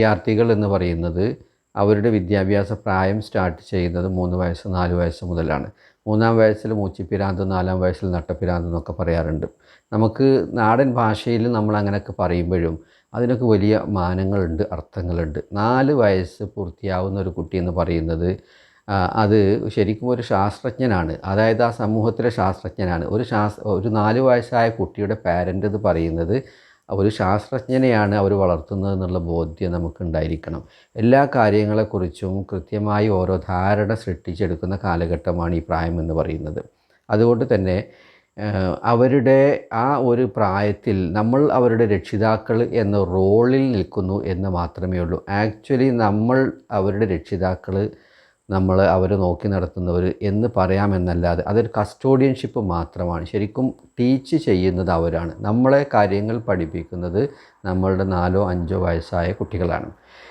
വിദ്യാർത്ഥികൾ എന്ന് പറയുന്നത് അവരുടെ വിദ്യാഭ്യാസ പ്രായം സ്റ്റാർട്ട് ചെയ്യുന്നത് മൂന്ന് വയസ്സ് നാല് വയസ്സ് മുതലാണ്. മൂന്നാം വയസ്സിൽ മൂച്ചിപ്പിരാന്ത് നാലാം വയസ്സിൽ നട്ടപ്പിരാന്ത് എന്നൊക്കെ പറയാറുണ്ട്. നമുക്ക് നാടൻ ഭാഷയിൽ നമ്മൾ അങ്ങനെയൊക്കെ പറയുമ്പോഴും അതിനൊക്കെ വലിയ മാനങ്ങളുണ്ട് അർത്ഥങ്ങളുണ്ട്. നാല് വയസ്സ് പൂർത്തിയാവുന്ന ഒരു കുട്ടി എന്ന് പറയുന്നത് അത് ശരിക്കും ഒരു ശാസ്ത്രജ്ഞനാണ്. അതായത് ആ സമൂഹത്തിലെ ശാസ്ത്രജ്ഞനാണ്. ഒരു ശാസ് ഒരു നാല് വയസ്സായ കുട്ടിയുടെ പാരന്റ് എന്ന് പറയുന്നത് ഒരു ശാസ്ത്രജ്ഞനെയാണ് അവർ വളർത്തുന്നത് എന്നുള്ള ബോധ്യം നമുക്കുണ്ടായിരിക്കണം. എല്ലാ കാര്യങ്ങളെക്കുറിച്ചും കൃത്യമായി ഓരോ ധാരണ സൃഷ്ടിച്ചെടുക്കുന്ന കാലഘട്ടമാണ് ഈ പ്രായം എന്ന് പറയുന്നത്. അതുകൊണ്ട് തന്നെ അവരുടെ ആ ഒരു പ്രായത്തിൽ നമ്മൾ അവരുടെ രക്ഷിതാക്കൾ എന്ന റോളിൽ നിൽക്കുന്നു എന്ന് മാത്രമേ ഉള്ളൂ. ആക്ച്വലി നമ്മൾ അവരുടെ രക്ഷിതാക്കൾ നമ്മൾ അവർ നോക്കി നടത്തുന്നവർ എന്ന് പറയാമെന്നല്ലാതെ അതൊരു കസ്റ്റോഡിയൻഷിപ്പ് മാത്രമാണ്. ശരിക്കും ടീച്ച് ചെയ്യുന്നത് അവരാണ്. നമ്മളെ കാര്യങ്ങൾ പഠിപ്പിക്കുന്നത് നമ്മളുടെ നാലോ അഞ്ചോ വയസ്സായ കുട്ടികളാണ്.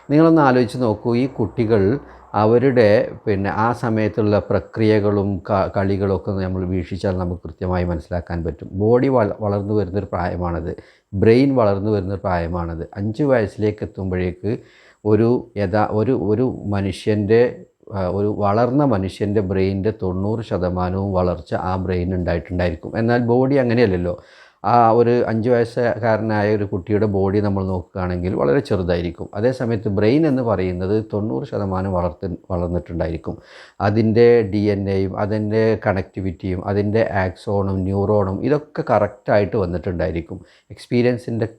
നിങ്ങളൊന്ന് ആലോചിച്ച് നോക്കൂ ഈ കുട്ടികൾ അവരുടെ പിന്നെ ആ സമയത്തുള്ള പ്രക്രിയകളും കളികളൊക്കെ നമ്മൾ വീക്ഷിച്ചാൽ നമുക്ക് കൃത്യമായി മനസ്സിലാക്കാൻ പറ്റും. ബോഡി വള വളർന്നു വരുന്നൊരു പ്രായമാണത്. ബ്രെയിൻ വളർന്നു വരുന്നൊരു പ്രായമാണത്. അഞ്ച് വയസ്സിലേക്ക് എത്തുമ്പോഴേക്ക് ഒരു യഥാ ഒരു ഒരു മനുഷ്യന്റെ ഒരു വളർന്ന മനുഷ്യന്റെ ബ്രെയിനിന്റെ തൊണ്ണൂറ് ശതമാനവും വളർച്ച ആ ബ്രെയിൻ ഉണ്ടായിട്ടുണ്ടായിരിക്കും. എന്നാൽ ബോഡി അങ്ങനെയല്ലല്ലോ. ആ ഒരു അഞ്ച് വയസ്സുകാരനായ ഒരു കുട്ടിയുടെ ബോഡി നമ്മൾ നോക്കുകയാണെങ്കിൽ വളരെ ചെറുതായിരിക്കും. അതേസമയത്ത് ബ്രെയിൻ എന്ന് പറയുന്നത് തൊണ്ണൂറ് ശതമാനം വളർത്ത് വളർന്നിട്ടുണ്ടായിരിക്കും. അതിന്റെ ഡി എൻ എയും അതിന്റെ കണക്ടിവിറ്റിയും അതിന്റെ ആക്സോണും ന്യൂറോണും ഇതൊക്കെ കറക്റ്റായിട്ട് വന്നിട്ടുണ്ടായിരിക്കും. എക്സ്പീരിയൻസിന്റെ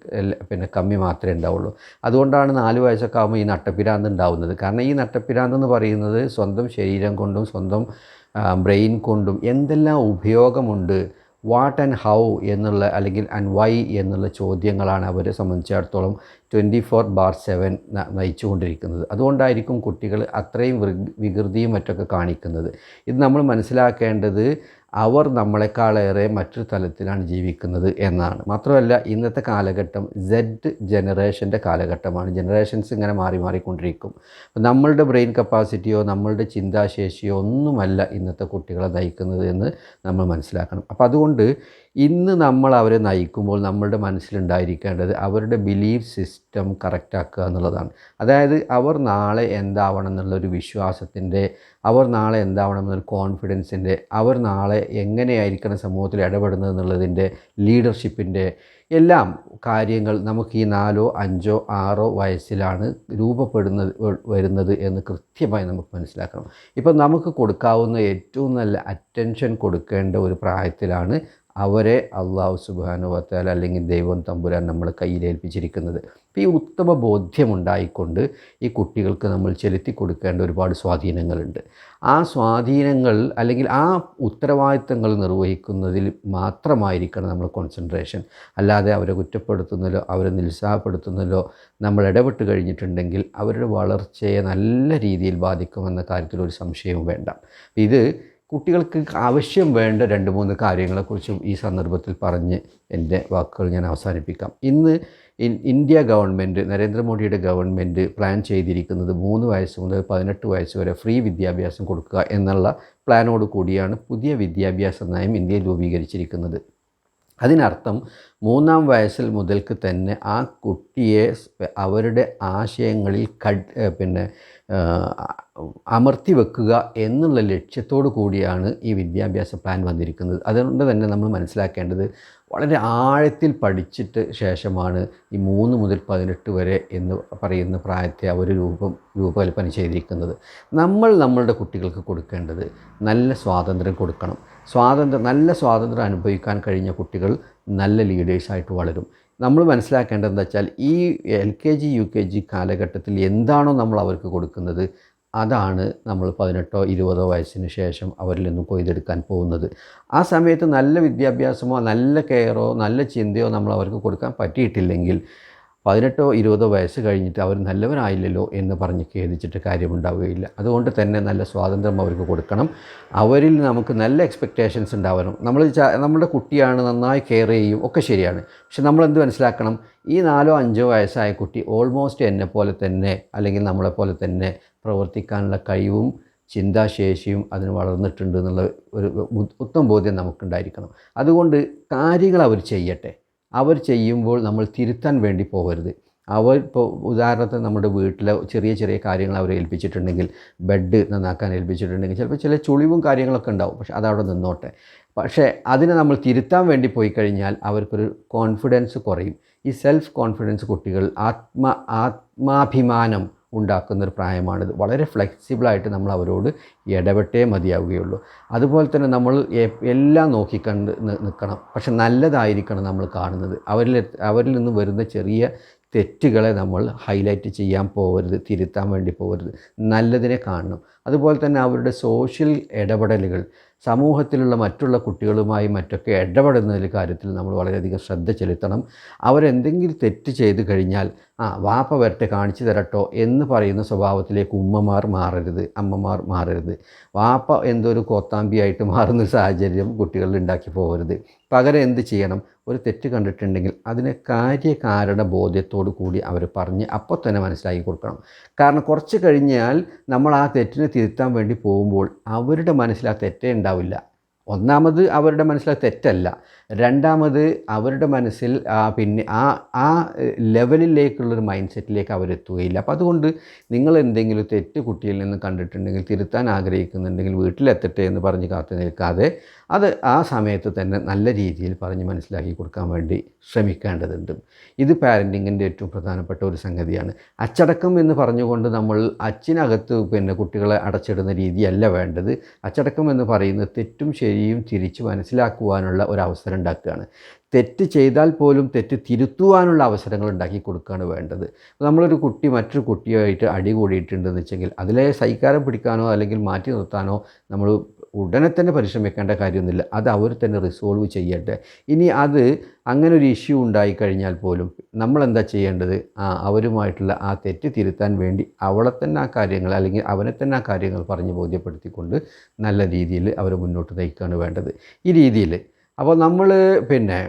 പിന്നെ കമ്മി മാത്രമേ ഉണ്ടാവുള്ളൂ. അതുകൊണ്ടാണ് നാല് വയസ്സൊക്കെ ആകുമ്പോൾ ഈ നട്ടപ്പിരാന്ത് ഉണ്ടാവുന്നത്. കാരണം ഈ നട്ടപ്പിരാന്ത് എന്ന് പറയുന്നത് സ്വന്തം ശരീരം കൊണ്ടും സ്വന്തം ബ്രെയിൻ കൊണ്ടും എന്തെല്ലാം ഉപയോഗമുണ്ട് വാട്ട് ആൻഡ് ഹൗ എന്നുള്ള അല്ലെങ്കിൽ ആൻഡ് വൈ എന്നുള്ള ചോദ്യങ്ങളാണ് അവരെ സംബന്ധിച്ചിടത്തോളം ട്വന്റി ഫോർ ബാർ സെവൻ നയിച്ചുകൊണ്ടിരിക്കുന്നത്. അതുകൊണ്ടായിരിക്കും കുട്ടികൾ അത്രയും വികൃതിയും മറ്റൊക്കെ കാണിക്കുന്നത്. ഇത് നമ്മൾ മനസ്സിലാക്കേണ്ടത് അവർ നമ്മളെക്കാളേറെ മറ്റൊരു തലത്തിലാണ് ജീവിക്കുന്നത് എന്നാണ്. മാത്രമല്ല ഇന്നത്തെ കാലഘട്ടം സെഡ് ജനറേഷന്റെ കാലഘട്ടമാണ്. ജനറേഷൻസ് ഇങ്ങനെ മാറി മാറിക്കൊണ്ടിരിക്കും. നമ്മളുടെ ബ്രെയിൻ കപ്പാസിറ്റിയോ നമ്മളുടെ ചിന്താശേഷിയോ ഒന്നുമല്ല ഇന്നത്തെ കുട്ടികളെ നയിക്കുന്നത് എന്ന് നമ്മൾ മനസ്സിലാക്കണം. അപ്പോൾ അതുകൊണ്ട് ഇന്ന് നമ്മൾ അവരെ നയിക്കുമ്പോൾ നമ്മളുടെ മനസ്സിലുണ്ടായിരിക്കേണ്ടത് അവരുടെ ബിലീഫ് സിസ്റ്റം കറക്റ്റാക്കുക എന്നുള്ളതാണ്. അതായത് അവർ നാളെ എന്താവണം എന്നുള്ളൊരു വിശ്വാസത്തിന്റെ അവർ നാളെ എന്താവണം എന്നൊരു കോൺഫിഡൻസിന്റെ അവർ നാളെ എങ്ങനെയായിരിക്കണം സമൂഹത്തിൽ ഇടപെടുന്നത് എന്നുള്ളതിന്റെ ലീഡർഷിപ്പിന്റെ എല്ലാം കാര്യങ്ങൾ നമുക്ക് ഈ നാലോ അഞ്ചോ ആറോ വയസ്സിലാണ് രൂപപ്പെടുന്നത് വരുന്നത് എന്ന് കൃത്യമായി നമുക്ക് മനസ്സിലാക്കണം. ഇപ്പം നമുക്ക് കൊടുക്കാവുന്ന ഏറ്റവും നല്ല അറ്റൻഷൻ കൊടുക്കേണ്ട ഒരു പ്രായത്തിലാണ് അവരെ അള്ളാഹു സുബാനുവത്താൽ അല്ലെങ്കിൽ ദൈവം തമ്പുരാൻ നമ്മൾ കയ്യിലേൽപ്പിച്ചിരിക്കുന്നത് അപ്പോൾ ഈ ഉത്തമ ബോധ്യമുണ്ടായിക്കൊണ്ട് ഈ കുട്ടികൾക്ക് നമ്മൾ ചെലുത്തി കൊടുക്കേണ്ട ഒരുപാട് സ്വാധീനങ്ങളുണ്ട്. ആ സ്വാധീനങ്ങൾ അല്ലെങ്കിൽ ആ ഉത്തരവാദിത്തങ്ങൾ നിർവഹിക്കുന്നതിൽ മാത്രമായിരിക്കണം നമ്മൾ കോൺസെൻട്രേഷൻ അല്ലാതെ അവരെ കുറ്റപ്പെടുത്തുന്നതിലോ അവരെ നിരുത്സാഹപ്പെടുത്തുന്നതിലോ നമ്മൾ ഇടപെട്ട് കഴിഞ്ഞിട്ടുണ്ടെങ്കിൽ അവരുടെ വളർച്ചയെ നല്ല രീതിയിൽ ബാധിക്കുമെന്ന കാര്യത്തിൽ ഒരു സംശയവും വേണ്ട. ഇത് കുട്ടികൾക്ക് ആവശ്യം വേണ്ട രണ്ട് മൂന്ന് കാര്യങ്ങളെക്കുറിച്ചും ഈ സന്ദർഭത്തിൽ പറഞ്ഞ് എന്റെ വാക്കുകൾ ഞാൻ അവസാനിപ്പിക്കാം. ഇന്ന് ഇന്ത്യ ഗവൺമെന്റ് നരേന്ദ്രമോദിയുടെ ഗവൺമെന്റ് പ്ലാൻ ചെയ്തിരിക്കുന്നത് മൂന്ന് വയസ്സ് മുതൽ പതിനെട്ട് വയസ്സ് വരെ ഫ്രീ വിദ്യാഭ്യാസം കൊടുക്കുക എന്നുള്ള പ്ലാനോട് കൂടിയാണ് പുതിയ വിദ്യാഭ്യാസ നയം ഇന്ത്യയിൽ രൂപീകരിച്ചിരിക്കുന്നത്. അതിനർത്ഥം മൂന്നാം വയസ്സിൽ മുതൽക്ക് തന്നെ ആ കുട്ടിയെ അവരുടെ ആശയങ്ങളിൽ പിന്നെ അമർത്തി വെക്കുക എന്നുള്ള ലക്ഷ്യത്തോടു കൂടിയാണ് ഈ വിദ്യാഭ്യാസ പ്ലാൻ വന്നിരിക്കുന്നത്. അതുകൊണ്ട് തന്നെ നമ്മൾ മനസ്സിലാക്കേണ്ടത് വളരെ ആഴത്തിൽ പഠിച്ചിട്ട് ശേഷമാണ് ഈ മൂന്ന് മുതൽ പതിനെട്ട് വരെ എന്ന് പറയുന്ന പ്രായത്തെ അവർ രൂപം രൂപകൽപ്പന ചെയ്തിരിക്കുന്നത്. നമ്മൾ നമ്മളുടെ കുട്ടികൾക്ക് കൊടുക്കേണ്ടത് നല്ല സ്വാതന്ത്ര്യം കൊടുക്കണം. സ്വാതന്ത്ര്യം നല്ല സ്വാതന്ത്ര്യം അനുഭവിക്കാൻ കഴിഞ്ഞ കുട്ടികൾ നല്ല ലീഡേഴ്സായിട്ട് വളരും. നമ്മൾ മനസ്സിലാക്കേണ്ടത് എന്താ വെച്ചാൽ ഈ L K G U K G കാലഘട്ടത്തിൽ എന്താണോ നമ്മൾ അവർക്ക് കൊടുക്കുന്നത് അതാണ് നമ്മൾ പതിനെട്ടോ ഇരുപതോ വയസ്സിന് ശേഷം അവരിൽ നിന്ന് കൊയ്തെടുക്കാൻ പോകുന്നത്. ആ സമയത്ത് നല്ല വിദ്യാഭ്യാസമോ നല്ല കെയറോ നല്ല ചിന്തയോ നമ്മൾ അവർക്ക് കൊടുക്കാൻ പറ്റിയിട്ടില്ലെങ്കിൽ പതിനെട്ടോ ഇരുപതോ വയസ്സ് കഴിഞ്ഞിട്ട് അവർ നല്ലവനായില്ലല്ലോ എന്ന് പറഞ്ഞ് ഖേദിച്ചിട്ട് കാര്യമുണ്ടാവുകയില്ല. അതുകൊണ്ട് തന്നെ നല്ല സ്വാതന്ത്ര്യം അവർക്ക് കൊടുക്കണം. അവരിൽ നമുക്ക് നല്ല എക്സ്പെക്റ്റേഷൻസ് ഉണ്ടാവണം. നമ്മൾ നമ്മുടെ കുട്ടിയാണ് നന്നായി കെയർ ചെയ്യും ഒക്കെ ശരിയാണ്. പക്ഷെ നമ്മളെന്ത് മനസ്സിലാക്കണം? ഈ നാലോ അഞ്ചോ വയസ്സായ കുട്ടി ഓൾമോസ്റ്റ് എന്നെ പോലെ തന്നെ അല്ലെങ്കിൽ നമ്മളെപ്പോലെ തന്നെ പ്രവർത്തിക്കാനുള്ള കഴിവും ചിന്താശേഷിയും അതിന് വളർന്നിട്ടുണ്ട് എന്നുള്ള ഒരു ഉത്തമ ബോധ്യം നമുക്കുണ്ടായിരിക്കണം. അതുകൊണ്ട് കാര്യങ്ങൾ അവർ ചെയ്യട്ടെ. അവർ ചെയ്യുമ്പോൾ നമ്മൾ തിരുത്താൻ വേണ്ടി പോകരുത്. അവർ ഇപ്പോൾ ഉദാഹരണത്തിന് നമ്മുടെ വീട്ടിലെ ചെറിയ ചെറിയ കാര്യങ്ങൾ അവരെ ഏൽപ്പിച്ചിട്ടുണ്ടെങ്കിൽ ബെഡ് നന്നാക്കാൻ ഏൽപ്പിച്ചിട്ടുണ്ടെങ്കിൽ ചിലപ്പോൾ ചില ചുളിവും കാര്യങ്ങളൊക്കെ ഉണ്ടാവും പക്ഷെ അതവിടെ നിന്നോട്ടെ. പക്ഷേ അതിനെ നമ്മൾ തിരുത്താൻ വേണ്ടി പോയി കഴിഞ്ഞാൽ അവർക്കൊരു കോൺഫിഡൻസ് കുറയും. ഈ സെൽഫ് കോൺഫിഡൻസ് കുട്ടികൾ ആത്മ ആത്മാഭിമാനം ഉണ്ടാക്കുന്ന ഒരു പ്രായമാണിത്. വളരെ ഫ്ലെക്സിബിളായിട്ട് നമ്മൾ അവരോട് ഇടപെട്ടേ മതിയാവുകയുള്ളൂ. അതുപോലെ തന്നെ നമ്മൾ എല്ലാം നോക്കിക്കണ്ട് നിൽക്കണം പക്ഷെ നല്ലതായിരിക്കണം നമ്മൾ കാണുന്നത്. അവരിൽ അവരിൽ നിന്ന് വരുന്ന ചെറിയ തെറ്റുകളെ നമ്മൾ ഹൈലൈറ്റ് ചെയ്യാൻ പോകരുത് തിരുത്താൻ വേണ്ടി പോകരുത് നല്ലതിനെ കാണണം. അതുപോലെ തന്നെ അവരുടെ സോഷ്യൽ ഇടപെടലുകൾ സമൂഹത്തിലുള്ള മറ്റുള്ള കുട്ടികളുമായി മറ്റൊക്കെ ഇടപെടുന്നതിൽ കാര്യത്തിൽ നമ്മൾ വളരെയധികം ശ്രദ്ധ ചെലുത്തണം. അവരെന്തെങ്കിലും തെറ്റ് ചെയ്ത് കഴിഞ്ഞാൽ ആ വാപ്പ വരട്ടെ കാണിച്ചു തരട്ടോ എന്ന് പറയുന്ന സ്വഭാവത്തിലേക്ക് ഉമ്മമാർ മാറരുത് അമ്മമാർ മാറരുത്. വാപ്പ എന്തോ ഒരു കോത്താമ്പിയായിട്ട് മാറുന്ന സാഹചര്യം കുട്ടികളിൽ ഉണ്ടാക്കി പോകരുത്. പകരം എന്ത് ചെയ്യണം? ഒരു തെറ്റ് കണ്ടിട്ടുണ്ടെങ്കിൽ അതിന് കാര്യകാരണ ബോധ്യത്തോടു കൂടി അവർ പറഞ്ഞ് അപ്പോൾ തന്നെ മനസ്സിലാക്കി കൊടുക്കണം. കാരണം കുറച്ച് കഴിഞ്ഞാൽ നമ്മൾ ആ തെറ്റിനെ തിരുത്താൻ വേണ്ടി പോകുമ്പോൾ അവരുടെ മനസ്സിൽ ആ തെറ്റേ ഉണ്ടാവില്ല. ഒന്നാമത് അവരുടെ മനസ്സിൽ തെറ്റല്ല. രണ്ടാമത് അവരുടെ മനസ്സിൽ പിന്നെ ആ ആ ലെവലിലേക്കുള്ളൊരു മൈൻഡ് സെറ്റിലേക്ക് അവരെത്തുകയില്ല. അപ്പോൾ അതുകൊണ്ട് നിങ്ങൾ എന്തെങ്കിലും തെറ്റ് കുട്ടിയിൽ നിന്ന് കണ്ടിട്ടുണ്ടെങ്കിൽ തിരുത്താൻ ആഗ്രഹിക്കുന്നുണ്ടെങ്കിൽ വീട്ടിലെത്തട്ടെ എന്ന് പറഞ്ഞ് കാത്തു നിൽക്കാതെ അത് ആ സമയത്ത് തന്നെ നല്ല രീതിയിൽ പറഞ്ഞ് മനസ്സിലാക്കി കൊടുക്കാൻ വേണ്ടി ശ്രമിക്കേണ്ടതുണ്ട്. ഇത് പാരന്റിങ്ങിന്റെ ഏറ്റവും പ്രധാനപ്പെട്ട ഒരു സംഗതിയാണ്. അച്ചടക്കം എന്ന് പറഞ്ഞുകൊണ്ട് നമ്മൾ അച്ഛനകത്ത് പിന്നെ കുട്ടികളെ അടച്ചിടുന്ന രീതിയല്ല വേണ്ടത്. അച്ചടക്കം എന്ന് പറയുന്നത് തെറ്റും ശരിയും തിരിച്ച് മനസ്സിലാക്കുവാനുള്ള ഒരു അവസരം ഉണ്ടാക്കുകയാണ്. തെറ്റ് ചെയ്താൽ പോലും തെറ്റ് തിരുത്തുവാനുള്ള അവസരങ്ങൾ ഉണ്ടാക്കി കൊടുക്കുകയാണ് വേണ്ടത്. നമ്മളൊരു കുട്ടി മറ്റൊരു കുട്ടിയായിട്ട് അടി കൂടിയിട്ടുണ്ടെന്ന് വെച്ചെങ്കിൽ അതിലെ സൈക്കാരം പിടിക്കാനോ അല്ലെങ്കിൽ മാറ്റി നിർത്താനോ നമ്മൾ ഉടനെ തന്നെ പരിശ്രമിക്കേണ്ട കാര്യമൊന്നുമില്ല. അത് അവർ തന്നെ റിസോൾവ് ചെയ്യട്ടെ. ഇനി അത് അങ്ങനെ ഒരു ഇഷ്യൂ ഉണ്ടായി കഴിഞ്ഞാൽ പോലും നമ്മൾ എന്താ ചെയ്യേണ്ടത്? ആ അവരുമായിട്ടുള്ള ആ തെറ്റ് തിരുത്താൻ വേണ്ടി അവളെ തന്നെ ആ കാര്യങ്ങൾ അല്ലെങ്കിൽ അവനെ തന്നെ ആ കാര്യങ്ങൾ പറഞ്ഞ് ബോധ്യപ്പെടുത്തിക്കൊണ്ട് നല്ല രീതിയിൽ അവർ മുന്നോട്ട് നയിക്കുകയാണ് വേണ്ടത്. ഈ രീതിയിൽ. അപ്പോൾ നമ്മൾ പിന്നെ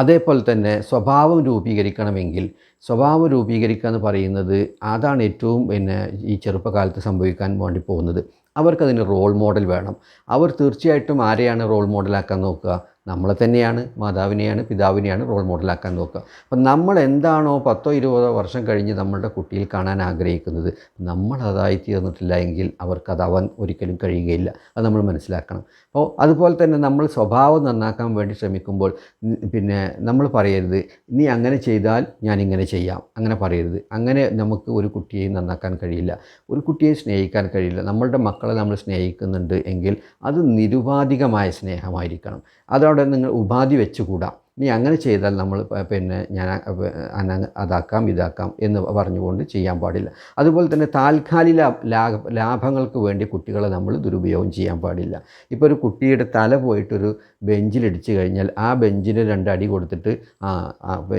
അതേപോലെ തന്നെ സ്വഭാവം രൂപീകരിക്കണമെങ്കിൽ സ്വഭാവം രൂപീകരിക്കുക എന്ന് പറയുന്നത് അതാണ് ഏറ്റവും പിന്നെ ഈ ചെറുപ്പകാലത്ത് സംഭവിക്കാൻ വേണ്ടി പോകുന്നത്. അവർക്കതിന് റോൾ മോഡൽ വേണം. അവർ തീർച്ചയായിട്ടും ആരെയാണ് റോൾ മോഡലാക്കാൻ നോക്കുക? നമ്മളെ തന്നെയാണ് മാതാവിനെയാണ് പിതാവിനെയാണ് റോൾ മോഡലാക്കാൻ നോക്കുക. അപ്പം നമ്മൾ എന്താണോ പത്തോ ഇരുപതോ വർഷം കഴിഞ്ഞ് നമ്മളുടെ കുട്ടിയിൽ കാണാൻ ആഗ്രഹിക്കുന്നത് നമ്മൾ അതായി തീർന്നിട്ടില്ല എങ്കിൽ അവർക്കതാവാൻ ഒരിക്കലും കഴിയുകയില്ല. അത് നമ്മൾ മനസ്സിലാക്കണം. അപ്പോൾ അതുപോലെ തന്നെ നമ്മൾ സ്വഭാവം നന്നാക്കാൻ വേണ്ടി ശ്രമിക്കുമ്പോൾ പിന്നെ നമ്മൾ പറയരുത് നീ അങ്ങനെ ചെയ്താൽ ഞാൻ ഇങ്ങനെ ചെയ്യാം. അങ്ങനെ പറയരുത്. അങ്ങനെ നമുക്ക് ഒരു കുട്ടിയെ നന്നാക്കാൻ കഴിയില്ല. ഒരു കുട്ടിയെ സ്നേഹിക്കാൻ കഴിയില്ല. നമ്മളുടെ മക്കളെ നമ്മൾ സ്നേഹിക്കുന്നുണ്ട് എങ്കിൽ അത് നിരുപാധികമായ സ്നേഹമായിരിക്കണം. അതവിടെ നിങ്ങൾ ഉപാധി വെച്ചുകൂടാ. നീ അങ്ങനെ ചെയ്താൽ നമ്മൾ പിന്നെ ഞാൻ അതാക്കാം ഇതാക്കാം എന്ന് പറഞ്ഞുകൊണ്ട് ചെയ്യാൻ പാടില്ല. അതുപോലെ തന്നെ താൽക്കാലിക ലാഭ ലാഭങ്ങൾക്ക് വേണ്ടി കുട്ടികളെ നമ്മൾ ദുരുപയോഗം ചെയ്യാൻ പാടില്ല. ഇപ്പോൾ ഒരു കുട്ടിയുടെ തല പോയിട്ടൊരു ബെഞ്ചിലിടിച്ച് കഴിഞ്ഞാൽ ആ ബെഞ്ചിന് രണ്ടടി കൊടുത്തിട്ട് ആ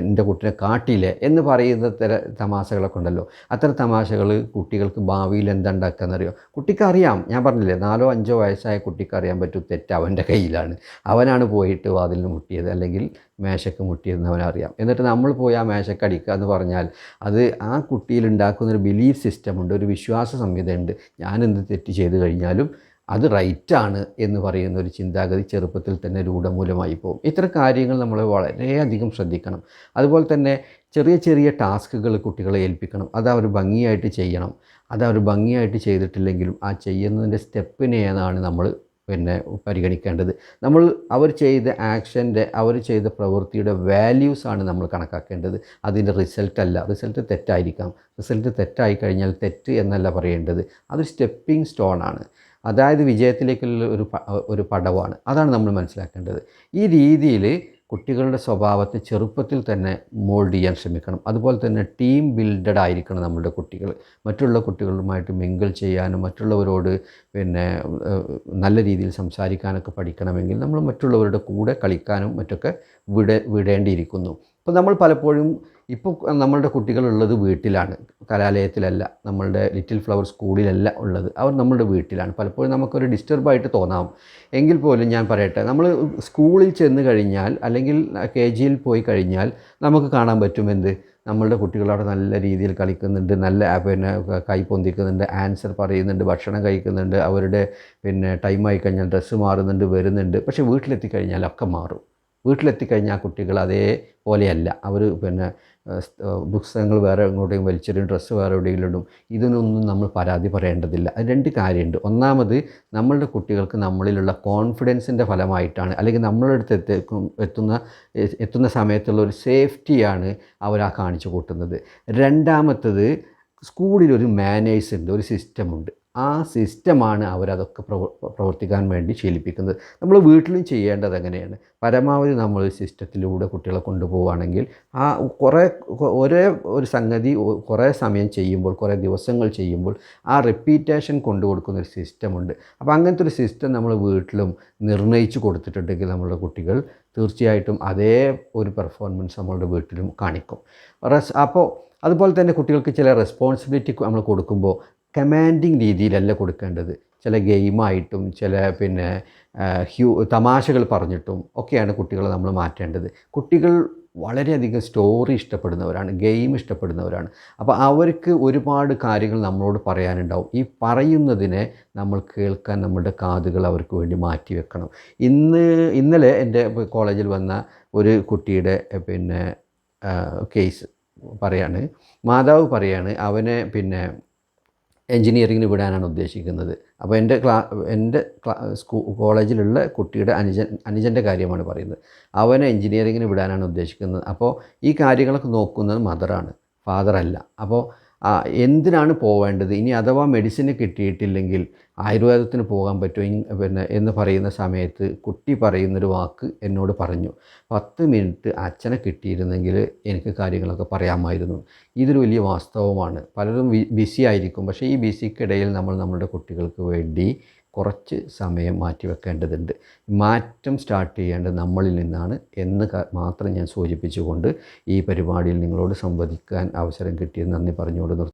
എന്റെ കുട്ടിനെ കാട്ടില്ലേ എന്ന് പറയുന്ന തര തമാശകളൊക്കെ ഉണ്ടല്ലോ. അത്തരം തമാശകൾ കുട്ടികൾക്ക് ഭാവിയിൽ എന്താണ്ടാക്കുക ഉണ്ടാക്കുകയെന്നറിയോ കുട്ടിക്കറിയാം. ഞാൻ പറഞ്ഞില്ലേ നാലോ അഞ്ചോ വയസ്സായ കുട്ടിക്കറിയാൻ പറ്റും തെറ്റ് അവന്റെ കയ്യിലാണ്. അവനാണ് പോയിട്ട് വാതിലിന് മുട്ടിയത്. അല്ലെങ്കിൽ മേശക്ക് മുട്ടിയിരുന്നവനറിയാം എന്നിട്ട് നമ്മൾ പോയി ആ മേശക്ക് അടിക്കുക എന്ന് പറഞ്ഞാൽ അത് ആ കുട്ടിയിൽ ഉണ്ടാക്കുന്ന ഒരു ബിലീഫ് സിസ്റ്റം ഉണ്ട് ഒരു വിശ്വാസ സംഹിതയുണ്ട്. ഞാനെന്ത് തെറ്റ് ചെയ്ത് കഴിഞ്ഞാലും അത് റൈറ്റാണ് എന്ന് പറയുന്ന ഒരു ചിന്താഗതി ചെറുപ്പത്തിൽ തന്നെ രൂഢമൂലമായി പോകും. ഇത്തരം കാര്യങ്ങൾ നമ്മൾ വളരെയധികം ശ്രദ്ധിക്കണം. അതുപോലെ തന്നെ ചെറിയ ചെറിയ ടാസ്കുകൾ കുട്ടികളെ ഏൽപ്പിക്കണം. അത് അവർ ഭംഗിയായിട്ട് ചെയ്യണം. അത് അവർ ഭംഗിയായിട്ട് ചെയ്തിട്ടില്ലെങ്കിലും ആ ചെയ്യുന്നതിന്റെ സ്റ്റെപ്പിനെയാണ് നമ്മൾ പിന്നെ പരിഗണിക്കേണ്ടത്. നമ്മൾ അവർ ചെയ്ത ആക്ഷന്റെ അവർ ചെയ്ത പ്രവൃത്തിയുടെ വാല്യൂസാണ് നമ്മൾ കണക്കാക്കേണ്ടത്. അതിന്റെ റിസൾട്ട് അല്ല. റിസൾട്ട് തെറ്റായിരിക്കാം. റിസൾട്ട് തെറ്റായി കഴിഞ്ഞാൽ തെറ്റ് എന്നല്ല പറയേണ്ടത്. അതൊരു സ്റ്റെപ്പിംഗ് സ്റ്റോൺ ആണ്. അതായത് വിജയത്തിലേക്കുള്ള ഒരു ഒരു പടവാണ്. അതാണ് നമ്മൾ മനസ്സിലാക്കേണ്ടത്. ഈ രീതിയിൽ കുട്ടികളുടെ സ്വഭാവത്തെ ചെറുപ്പത്തിൽ തന്നെ മോൾഡ് ചെയ്യാൻ ശ്രമിക്കണം. അതുപോലെ തന്നെ ടീം ബിൽഡഡ് ആയിരിക്കണം നമ്മുടെ കുട്ടികൾ. മറ്റുള്ള കുട്ടികളുമായിട്ട് മിങ്കിൾ ചെയ്യാനും മറ്റുള്ളവരോട് പിന്നെ നല്ല രീതിയിൽ സംസാരിക്കാനൊക്കെ പഠിക്കണമെങ്കിൽ നമ്മൾ മറ്റുള്ളവരുടെ കൂടെ കളിക്കാനും മറ്റൊക്കെ വിട വിടേണ്ടിയിരിക്കുന്നു. അപ്പോൾ നമ്മൾ പലപ്പോഴും ഇപ്പോൾ നമ്മളുടെ കുട്ടികളുള്ളത് വീട്ടിലാണ്. കലാലയത്തിലല്ല നമ്മളുടെ ലിറ്റിൽ ഫ്ലവർ സ്കൂളിലല്ല ഉള്ളത്. അവർ നമ്മളുടെ വീട്ടിലാണ്. പലപ്പോഴും നമുക്കൊരു ഡിസ്റ്റർബായിട്ട് തോന്നാം. എങ്കിൽ പോലും ഞാൻ പറയട്ടെ നമ്മൾ സ്കൂളിൽ ചെന്ന് കഴിഞ്ഞാൽ അല്ലെങ്കിൽ കെ ജിയിൽ പോയി കഴിഞ്ഞാൽ നമുക്ക് കാണാൻ പറ്റും എന്ത്? നമ്മളുടെ കുട്ടികൾ അവിടെ നല്ല രീതിയിൽ കളിക്കുന്നുണ്ട് നല്ല പിന്നെ കൈ പൊന്തിക്കുന്നുണ്ട് ആൻസർ പറയുന്നുണ്ട് ഭക്ഷണം കഴിക്കുന്നുണ്ട് അവരുടെ പിന്നെ ടൈമായി കഴിഞ്ഞാൽ ഡ്രസ്സ് മാറുന്നുണ്ട് വരുന്നുണ്ട്. പക്ഷേ വീട്ടിലെത്തിക്കഴിഞ്ഞാൽ ഒക്കെ മാറും. വീട്ടിലെത്തിക്കഴിഞ്ഞാൽ കഴിഞ്ഞാൽ കുട്ടികൾ അതേപോലെയല്ല അവർ പിന്നെ പുസ്തകങ്ങൾ വേറെ എങ്ങോട്ടെങ്കിലും വലിച്ചെറിയും ഡ്രസ്സ് വേറെ എവിടെയെങ്കിലും ഇടും. ഇതിനൊന്നും നമ്മൾ പരാതി പറയേണ്ടതില്ല. അത് രണ്ട് കാര്യമുണ്ട്. ഒന്നാമത് നമ്മളുടെ കുട്ടികൾക്ക് നമ്മളിലുള്ള കോൺഫിഡൻസിന്റെ ഫലമായിട്ടാണ് അല്ലെങ്കിൽ നമ്മളുടെ അടുത്ത് എത്തുന്ന എത്തുന്ന സമയത്തുള്ള ഒരു സേഫ്റ്റിയാണ് അവരാ കാണിച്ചു കൂട്ടുന്നത്. രണ്ടാമത്തത് സ്കൂളിലൊരു മാനേഴ്സ് ഉണ്ട് ഒരു സിസ്റ്റമുണ്ട്. ആ സിസ്റ്റമാണ് അവരതൊക്കെ പ്രവർ പ്രവർത്തിക്കാൻ വേണ്ടി ശീലിപ്പിക്കുന്നത്. നമ്മൾ വീട്ടിലും ചെയ്യേണ്ടത് എങ്ങനെയാണ്? പരമാവധി നമ്മൾ സിസ്റ്റത്തിലൂടെ കുട്ടികളെ കൊണ്ടുപോവുകയാണെങ്കിൽ ആ കുറേ ഒരേ ഒരു സംഗതി കുറേ സമയം ചെയ്യുമ്പോൾ കുറേ ദിവസങ്ങൾ ചെയ്യുമ്പോൾ ആ റിപ്പീറ്റേഷൻ കൊണ്ടു കൊടുക്കുന്ന ഒരു സിസ്റ്റമുണ്ട്. അപ്പോൾ അങ്ങനത്തെ ഒരു സിസ്റ്റം നമ്മൾ വീട്ടിലും നിർണയിച്ച് കൊടുത്തിട്ടുണ്ടെങ്കിൽ നമ്മളുടെ കുട്ടികൾ തീർച്ചയായിട്ടും അതേ ഒരു പെർഫോമൻസ് നമ്മളുടെ വീട്ടിലും കാണിക്കും. അപ്പോൾ അതുപോലെ തന്നെ കുട്ടികൾക്ക് ചില റെസ്പോൺസിബിലിറ്റി നമ്മൾ കൊടുക്കുമ്പോൾ കമാൻഡിങ് രീതിയിലല്ല കൊടുക്കേണ്ടത്. ചില ഗെയിമായിട്ടും ചില പിന്നെ ഹ്യൂ തമാശകൾ പറഞ്ഞിട്ടും ഒക്കെയാണ് കുട്ടികളെ നമ്മൾ മാറ്റേണ്ടത്. കുട്ടികൾ വളരെയധികം സ്റ്റോറി ഇഷ്ടപ്പെടുന്നവരാണ് ഗെയിം ഇഷ്ടപ്പെടുന്നവരാണ്. അപ്പോൾ അവർക്ക് ഒരുപാട് കാര്യങ്ങൾ നമ്മളോട് പറയാനുണ്ടാവും. ഈ പറയുന്നതിനെ നമ്മൾ കേൾക്കാൻ നമ്മുടെ കാതുകൾ അവർക്ക് വേണ്ടി മാറ്റി വെക്കണം. ഇന്ന് ഇന്നലെ എന്റെ കോളേജിൽ വന്ന ഒരു കുട്ടിയുടെ പിന്നെ കേസ് പറയാണ്. മാതാവ് പറയാണ് അവനെ പിന്നെ എൻജിനീയറിങ്ങിന് വിടാനാണ് ഉദ്ദേശിക്കുന്നത്. അപ്പോൾ എന്റെ ക്ലാ എന്റെ സ്കൂ കോളേജിലുള്ള കുട്ടിയുടെ അനുജൻ അനുജന്റെ കാര്യമാണ് പറയുന്നത്. അവനെ എൻജിനീയറിങ്ങിന് വിടാനാണ് ഉദ്ദേശിക്കുന്നത്. അപ്പോൾ ഈ കാര്യങ്ങളൊക്കെ നോക്കുന്നത് മദറാണ് ഫാദറല്ല അപ്പോൾ എന്തിനാണ് പോവേണ്ടത്? ഇനി അഥവാ മെഡിസിന് കിട്ടിയിട്ടില്ലെങ്കിൽ ആയുർവേദത്തിന് പോകാൻ പറ്റുമോ? പിന്നെ എന്ന് പറയുന്ന സമയത്ത് കുട്ടി പറയുന്നൊരു വാക്ക് എന്നോട് പറഞ്ഞു. പത്ത് മിനിറ്റ് അച്ഛനെ കിട്ടിയിരുന്നെങ്കിൽ എനിക്ക് കാര്യങ്ങളൊക്കെ പറയാമായിരുന്നു. ഇതൊരു വലിയ വാസ്തവമാണ്. പലരും ബിസി ആയിരിക്കും. പക്ഷേ ഈ ബിസിക്കിടയിൽ നമ്മൾ നമ്മുടെ കുട്ടികൾക്ക് വേണ്ടി കുറച്ച് സമയം മാറ്റി വെക്കേണ്ടതുണ്ട്. മാറ്റം സ്റ്റാർട്ട് ചെയ്യേണ്ടത് നമ്മളിൽ നിന്നാണ് എന്ന് മാത്രം ഞാൻ സൂചിപ്പിച്ചുകൊണ്ട് ഈ പരിപാടിയിൽ നിങ്ങളോട് സംവദിക്കാൻ അവസരം കിട്ടിയത് നന്ദി പറഞ്ഞുകൊണ്ട് നിർത്തുന്നു.